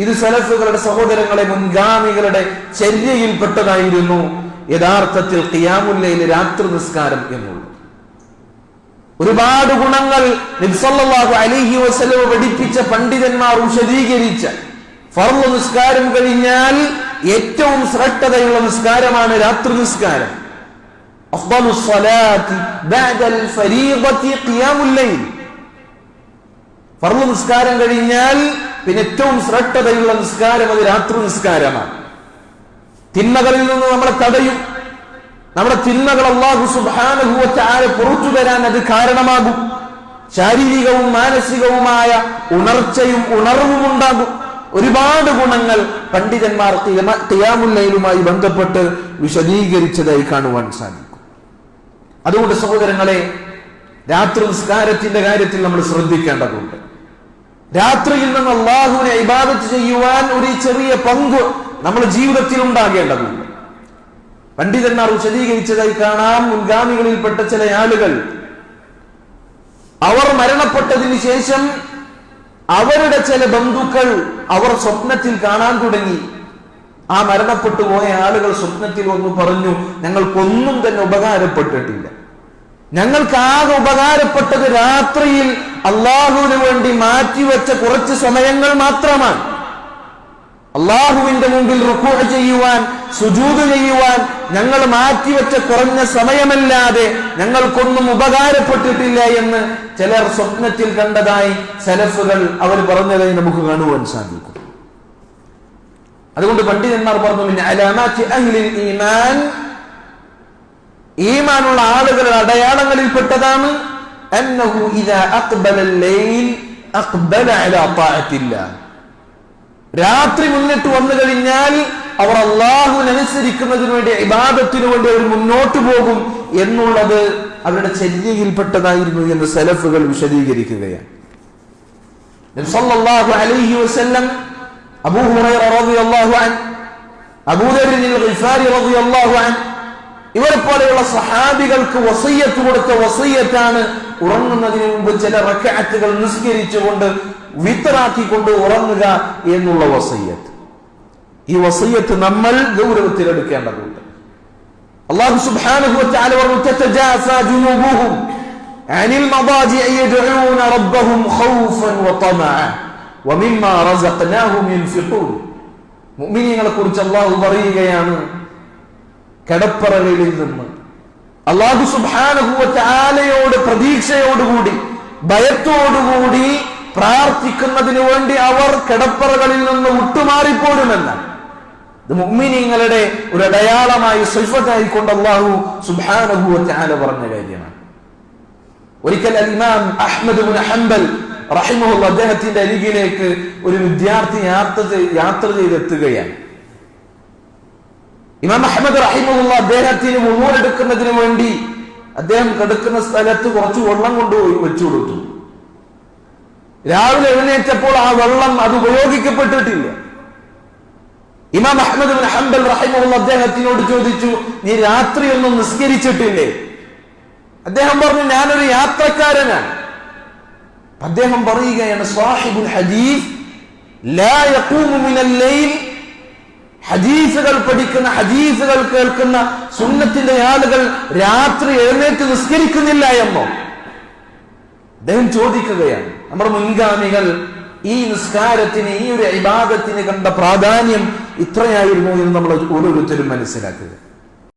ഇത് സലഫുകളുടെ സഹോദരങ്ങളെ മുൻഗാമികളുടെ ചര്യയിൽപ്പെട്ടതായിരുന്നു യഥാർത്ഥത്തിൽ ഖിയാമുല്ലയിലെ രാത്രി നിസ്കാരം എന്നുള്ളത് ഒരുപാട് ഗുണങ്ങൾ അലിഹി വസ്ലവ് പഠിപ്പിച്ച പണ്ഡിതന്മാർ വിശദീകരിച്ച ഫർമ നിസ്കാരം കഴിഞ്ഞാൽ ഏറ്റവും ശ്രേഷ്ഠതയുള്ള നിസ്കാരമാണ് രാത്രി നിസ്കാരം. ഫർമ നിസ്കാരം കഴിഞ്ഞാൽ പിന്നെ ഏറ്റവും ശ്രദ്ധതയുള്ള നിസ്കാരം അത് രാത്രി നിസ്കാരമാണ്. തിന്മകളിൽ നിന്ന് നമ്മളെ തടയും. നമ്മുടെ തിന്മകൾ അള്ളാഹു സുബാനുഭവത്താരെ പുറത്തു തരാൻ അത് കാരണമാകും. ശാരീരികവും മാനസികവുമായ ഉണർച്ചയും ഉണർവും ഉണ്ടാകും. ഒരുപാട് ഗുണങ്ങൾ പണ്ഡിതന്മാർ തിയാമുല്ലയിലുമായി ബന്ധപ്പെട്ട് വിശദീകരിച്ചതായി കാണുവാൻ സാധിക്കും. അതുകൊണ്ട് സഹോദരങ്ങളെ രാത്രി നിസ്കാരത്തിന്റെ കാര്യത്തിൽ നമ്മൾ ശ്രദ്ധിക്കേണ്ടതുണ്ട്. രാത്രിയിൽ നിന്ന് അള്ളാഹുവിനെ ഇബാദത്ത് ചെയ്യുവാൻ ഒരു ചെറിയ പങ്ക് നമ്മുടെ ജീവിതത്തിൽ ഉണ്ടാകേണ്ടതുണ്ട്. പണ്ഡിതന്മാർ വിശദീകരിച്ചതായി കാണാം മുൻഗാമികളിൽപ്പെട്ട ചില ആളുകൾ. അവർ മരണപ്പെട്ടതിന് ശേഷം അവരുടെ ചില ബന്ധുക്കൾ അവർ സ്വപ്നത്തിൽ കാണാൻ തുടങ്ങി. ആ മരണപ്പെട്ടു പോയ ആളുകൾ സ്വപ്നത്തിൽ ഒന്ന് പറഞ്ഞു ഞങ്ങൾക്കൊന്നും തന്നെ ഉപകാരപ്പെട്ടിട്ടില്ല. ഞങ്ങൾക്ക് ആകെ ഉപകാരപ്പെട്ടത് രാത്രിയിൽ അള്ളാഹുവിന് വേണ്ടി മാറ്റിവെച്ച കുറച്ച് സമയങ്ങൾ മാത്രമാണ്. അള്ളാഹുവിന്റെ മുമ്പിൽ റുക്കൂ ചെയ്യുവാൻ സുജൂത് ചെയ്യുവാൻ ഞങ്ങൾ മാറ്റിവെച്ച കുറഞ്ഞ സമയമല്ലാതെ ഞങ്ങൾക്കൊന്നും ഉപകാരപ്പെട്ടിട്ടില്ല എന്ന് ചിലർ സ്വപ്നത്തിൽ കണ്ടതായി സെലഫുകൾ അവർ പറഞ്ഞതായി നമുക്ക് കാണുവാൻ സാധിക്കും. അതുകൊണ്ട് പണ്ഡിതന്മാർ പറഞ്ഞു പിന്നെ ഈമാനുള്ള ആളുകളുടെ അലാ ത്വാഅത്തില്ലാഹ് രാത്രി മുന്നിട്ട് വന്നു കഴിഞ്ഞാൽ അവർ അള്ളാഹുവിനനുസരിക്കുന്നതിന് വേണ്ടി ഇബാദത്തിനു വേണ്ടി അവർ മുന്നോട്ട് പോകും എന്നുള്ളത് അവരുടെ ചര്യയിൽപ്പെട്ടതായിരുന്നു എന്ന് സലഫുകൾ വിശദീകരിക്കുകയാണ്. അലൈഹി വസല്ലം ഇവരെ പോലെയുള്ള സഹാബികൾക്ക് വസയ്യത്ത് കൊടുത്ത വസയ്യത്താണ് ഉറങ്ങുന്നതിന് മുമ്പ് ചില റക്കാറ്റുകൾ നിസ്കരിച്ചുകൊണ്ട് വിത്തറാക്കിക്കൊണ്ട് ഉറങ്ങുക എന്നുള്ള വസയ്യത്ത് ഈ വസയ്യത്ത് നമ്മൾ ഗൗരവത്തിൽ എടുക്കേണ്ടതുണ്ട് അള്ളാഹു റസഖ്നാഹും യൻഫിഖൂൻ. മുഅ്മിനീങ്ങളെ കുറിച്ച് അള്ളാഹു പറയുകയാണ് കിടപ്പറകളിൽ നിന്ന് അള്ളാഹു സുബ്ഹാനഹു വതആലയോട് പ്രതീക്ഷയോടുകൂടി ഭയത്തോടുകൂടി പ്രാർത്ഥിക്കുന്നതിന് വേണ്ടി അവർ കിടപ്പറകളിൽ നിന്ന് വിട്ടുമാറിപ്പോരുമെന്ന്. ഇത് ഒരു അടയാളമായി സിഫത്തായി കൊണ്ട് അള്ളാഹു സുബ്ഹാനഹു വതആല പറഞ്ഞ കാര്യമാണ്. ഒരിക്കൽ അലിമാം അഹമ്മദ് ബിൻ ഹംബൽ റഹിമുള്ള അദ്ദേഹത്തിന്റെ അരികിലേക്ക് ഒരു വിദ്യാർത്ഥി യാത്ര യാത്ര ചെയ്തെത്തുകയാണ്. ഇമാം അഹമ്മദ് റഹിമുള്ള അദ്ദേഹത്തിന് മുഴുവനെടുക്കുന്നതിന് വേണ്ടി അദ്ദേഹം കിടക്കുന്ന സ്ഥലത്ത് കുറച്ച് വെള്ളം കൊണ്ടുപോയി വെച്ചു കൊടുത്തു. രാവിലെ എഴുന്നേറ്റപ്പോൾ ആ വെള്ളം അത് ഉപയോഗിക്കപ്പെട്ടിട്ടില്ല. ഇമാം അഹമ്മദ് ഹംബൽ റഹിമുള്ള അദ്ദേഹത്തിനോട് ചോദിച്ചു നീ രാത്രി ഒന്നും നിസ്കരിച്ചിട്ടില്ലേ? അദ്ദേഹം പറഞ്ഞു ഞാനൊരു യാത്രക്കാരനാണ്. അദ്ദേഹം പറയുകയാണ് സാഹിബുൽ ഹജീഫ് ലാ യഖൂമു മിനൽ ലൈൽ ഹദീസുകൾ പഠിക്കുന്ന ഹദീസുകൾ കേൾക്കുന്ന സുന്നത്തിന്റെ ആളുകൾ രാത്രി എഴുന്നേറ്റ് നിസ്കരിക്കുന്നില്ല എന്നോ? അദ്ദേഹം ചോദിക്കുകയാണ് നമ്മുടെ മുൻഗാമികൾ ഈ നിസ്കാരത്തിന് ഈ ഒരു ഇബാദത്തിന് കണ്ട പ്രാധാന്യം ഇത്രയായിരുന്നു എന്ന് നമ്മൾ ഓരോരുത്തരും മനസ്സിലാക്കുക.